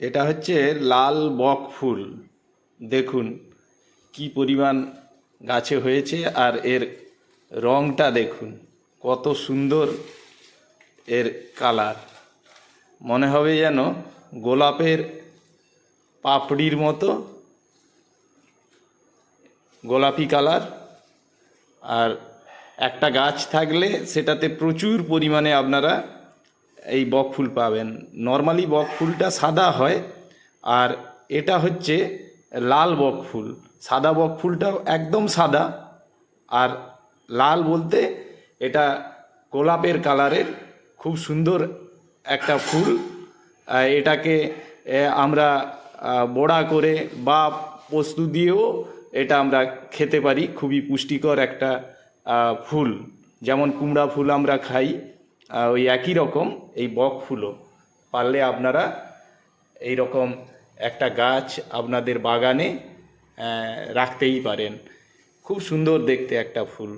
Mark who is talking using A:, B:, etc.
A: এটা হচ্ছে লাল বক ফুল। দেখুন কি পরিমাণ গাছে হয়েছে আর এর রংটা দেখুন, কত সুন্দর এর কালার। মনে হবে যেন গোলাপের পাপড়ির মতো, গোলাপি কালার। আর একটা গাছ থাকলে সেটাতে প্রচুর পরিমাণে আপনারা এই বক ফুল পাবেন। নর্মালি বক ফুলটা সাদা হয় আর এটা হচ্ছে লাল বক ফুল। সাদা বক ফুলটাও একদম সাদা আর লাল বলতে এটা গোলাপের কালারের খুব সুন্দর একটা ফুল। এটাকে আমরা বড়া করে বা পোস্ত দিয়েও এটা আমরা খেতে পারি। খুবই পুষ্টিকর একটা ফুল। যেমন কুমড়া ফুল আমরা খাই ওই একই রকম এই বক ফুলও। পারলে আপনারা এই রকম একটা গাছ আপনাদের বাগানে রাখতেই পারেন। খুব সুন্দর দেখতে একটা ফুল।